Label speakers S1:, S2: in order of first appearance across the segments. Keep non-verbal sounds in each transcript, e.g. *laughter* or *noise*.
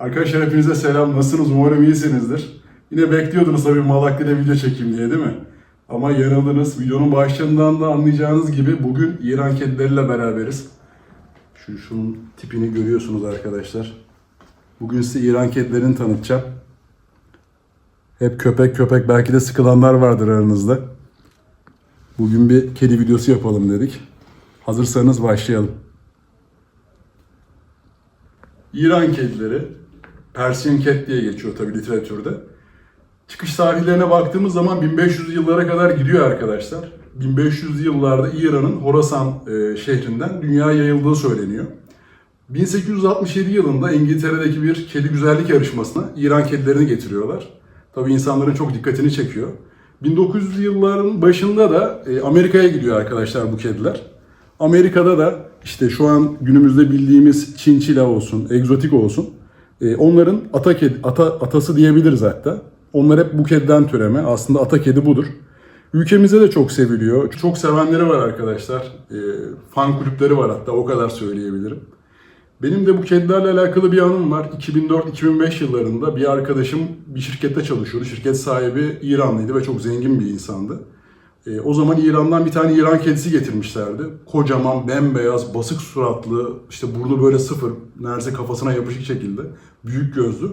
S1: Arkadaşlar hepinize selam. Nasılsınız? Umarım iyisinizdir. Yine bekliyordunuz tabii Malaklı'da video çekeyim diye değil mi? Ama yanıldınız. Videonun başlığından da anlayacağınız gibi bugün İran kedileriyle beraberiz. Şu şunun tipini görüyorsunuz arkadaşlar. Bugün size İran kedilerini tanıtacağım. Hep köpek köpek belki de sıkılanlar vardır aranızda. Bugün bir kedi videosu yapalım dedik. Hazırsanız başlayalım. İran kedileri, Persian Cat diye geçiyor tabii literatürde. Çıkış tarihlerine baktığımız zaman 1500 yıllara kadar gidiyor arkadaşlar. 1500 yıllarda İran'ın Horasan e, şehrinden dünyaya yayıldığı söyleniyor. 1867 yılında İngiltere'deki bir kedi güzellik yarışmasına İran kedilerini getiriyorlar. Tabii insanların çok dikkatini çekiyor. 1900 yılların başında da e, Amerika'ya gidiyor arkadaşlar bu kediler. Amerika'da da işte şu an günümüzde bildiğimiz Çinçila olsun, egzotik olsun. E, onların ata kedi, ata, atası diyebiliriz hatta. Onlar hep bu kediden türeme. Aslında ata kedi budur. Ülkemizde de çok seviliyor. Çok sevenleri var arkadaşlar. E, fan kulüpleri var hatta o kadar söyleyebilirim. Benim de bu kedilerle alakalı bir anım var. 2004-2005 yıllarında bir arkadaşım bir şirkette çalışıyordu. Şirket sahibi İranlıydı ve çok zengin bir insandı. E, o zaman İran'dan bir tane İran kedisi getirmişlerdi. Kocaman, bembeyaz, basık suratlı, işte burnu böyle sıfır, neredeyse kafasına yapışık şekilde, büyük gözlü.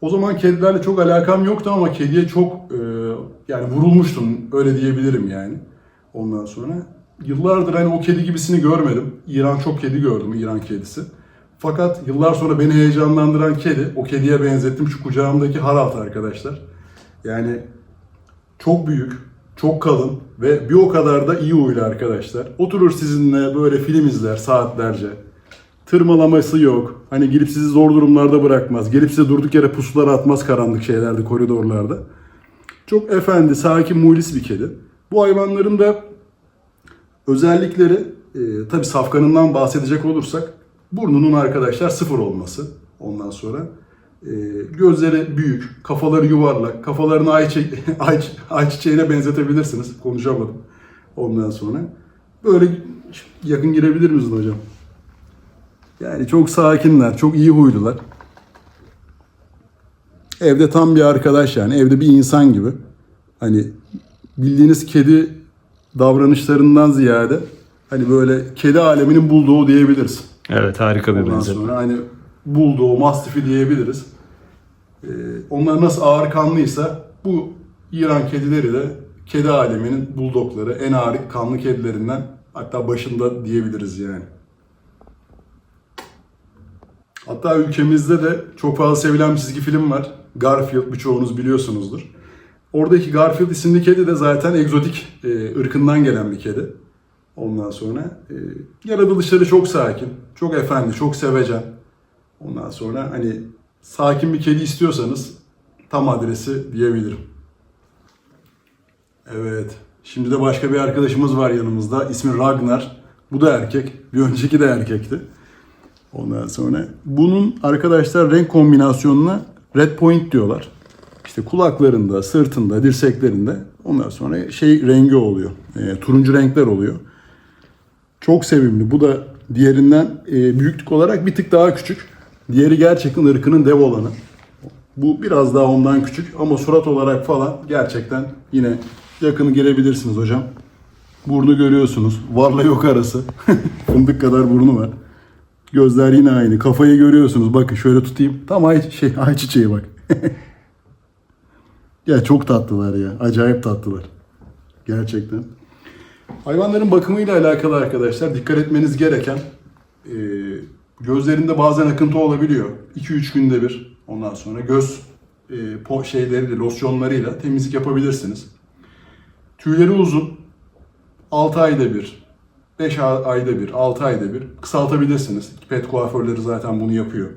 S1: O zaman kedilerle çok alakam yoktu ama kediye çok e, yani vurulmuştum, öyle diyebilirim yani. Ondan sonra yıllardır hani o kedi gibisini görmedim. İran çok kedi gördüm, İran kedisi. Fakat yıllar sonra beni heyecanlandıran kedi, o kediye benzettim şu kucağımdaki Haralt arkadaşlar. Yani çok büyük, çok kalın ve bir o kadar da iyi huylu arkadaşlar. Oturur sizinle böyle film izler saatlerce. Tırmalaması yok. Hani gelip sizi zor durumlarda bırakmaz. Gelip size durduk yere pusulara atmaz karanlık şeylerde, koridorlarda. Çok efendi, sakin, muhlis bir kedi. Bu hayvanların da özellikleri, e, tabi safkanından bahsedecek olursak, burnunun arkadaşlar sıfır olması. Ondan sonra gözleri büyük, kafaları yuvarlak, kafalarını ay, çi- *laughs* ay, ay çiçeğine benzetebilirsiniz. Konuşamadım ondan sonra. Böyle yakın girebilir misin hocam? Yani çok sakinler, çok iyi huylular. Evde tam bir arkadaş yani, evde bir insan gibi. Hani bildiğiniz kedi davranışlarından ziyade hani böyle kedi aleminin bulduğu diyebiliriz.
S2: Evet harika bir
S1: Ondan
S2: benzetme.
S1: sonra hani bulduğu, mastifi diyebiliriz. Ee, onlar nasıl ağır kanlıysa bu İran kedileri de kedi aleminin buldokları, en ağır kanlı kedilerinden hatta başında diyebiliriz yani. Hatta ülkemizde de çok fazla sevilen çizgi film var. Garfield birçoğunuz biliyorsunuzdur. Oradaki Garfield isimli kedi de zaten egzotik e, ırkından gelen bir kedi. Ondan sonra e, yaratılışları çok sakin, çok efendi, çok sevecen. Ondan sonra hani sakin bir kedi istiyorsanız tam adresi diyebilirim. Evet. Şimdi de başka bir arkadaşımız var yanımızda. İsmi Ragnar. Bu da erkek. Bir önceki de erkekti. Ondan sonra bunun arkadaşlar renk kombinasyonuna red point diyorlar. İşte kulaklarında, sırtında, dirseklerinde ondan sonra şey rengi oluyor. E, turuncu renkler oluyor. Çok sevimli. Bu da diğerinden e, büyüklük olarak bir tık daha küçük. Diğeri gerçekten ırkının dev olanı. Bu biraz daha ondan küçük ama surat olarak falan gerçekten yine yakını girebilirsiniz hocam. Burnu görüyorsunuz. Varla yok arası. *laughs* Fındık kadar burnu var. Gözler yine aynı. Kafayı görüyorsunuz. Bakın şöyle tutayım. Tam ay, şey, ay bak. *laughs* ya çok tatlılar ya. Acayip tatlılar. Gerçekten. Hayvanların bakımıyla alakalı arkadaşlar dikkat etmeniz gereken e, gözlerinde bazen akıntı olabiliyor. 2-3 günde bir ondan sonra göz e, po şeyleriyle, losyonlarıyla temizlik yapabilirsiniz. Tüyleri uzun. 6 ayda bir, 5 ayda bir, 6 ayda bir kısaltabilirsiniz. Pet kuaförleri zaten bunu yapıyor.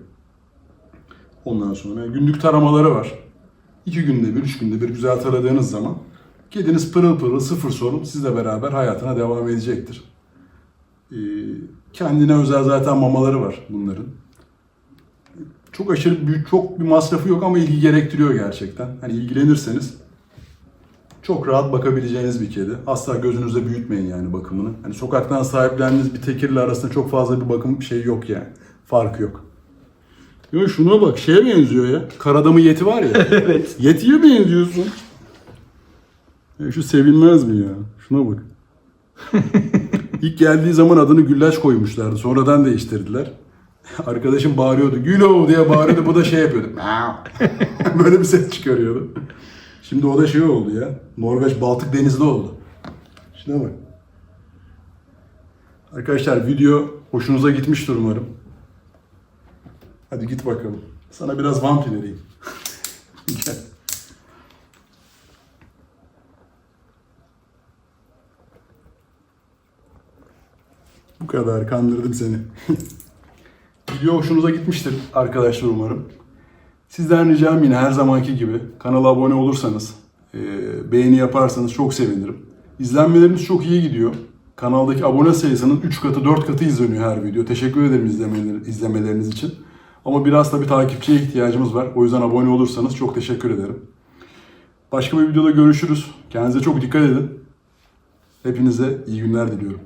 S1: Ondan sonra günlük taramaları var. 2 günde bir, 3 günde bir güzel taradığınız zaman kediniz pırıl pırıl sıfır sorun sizle beraber hayatına devam edecektir. Ee, kendine özel zaten mamaları var bunların. Çok aşırı büyük, çok bir masrafı yok ama ilgi gerektiriyor gerçekten. Hani ilgilenirseniz çok rahat bakabileceğiniz bir kedi. Asla gözünüzde büyütmeyin yani bakımını. Hani sokaktan sahiplendiğiniz bir tekirle arasında çok fazla bir bakım şey yok yani. Fark yok. Ya şuna bak şeye benziyor ya. Karadamı yeti var ya. *laughs*
S2: evet.
S1: Yetiye benziyorsun. Ya şu sevilmez mi ya? Şuna bak. *laughs* İlk geldiği zaman adını Güllaç koymuşlardı. Sonradan değiştirdiler. *laughs* Arkadaşım bağırıyordu. Gülo diye bağırıyordu. Bu da şey yapıyordu. *laughs* Böyle bir ses çıkarıyordu. Şimdi o da şey oldu ya. Norveç Baltık Denizli oldu. Şuna bak. Arkadaşlar video hoşunuza gitmiştir umarım. Hadi git bakalım. Sana biraz vampir vereyim. *laughs* Gel. Bu kadar kandırdım seni. *laughs* Video hoşunuza gitmiştir arkadaşlar umarım. Sizden ricam yine her zamanki gibi kanala abone olursanız, e, beğeni yaparsanız çok sevinirim. İzlenmelerimiz çok iyi gidiyor. Kanaldaki abone sayısının 3 katı 4 katı izleniyor her video. Teşekkür ederim izlemeler, izlemeleriniz için. Ama biraz da bir takipçiye ihtiyacımız var. O yüzden abone olursanız çok teşekkür ederim. Başka bir videoda görüşürüz. Kendinize çok dikkat edin. Hepinize iyi günler diliyorum.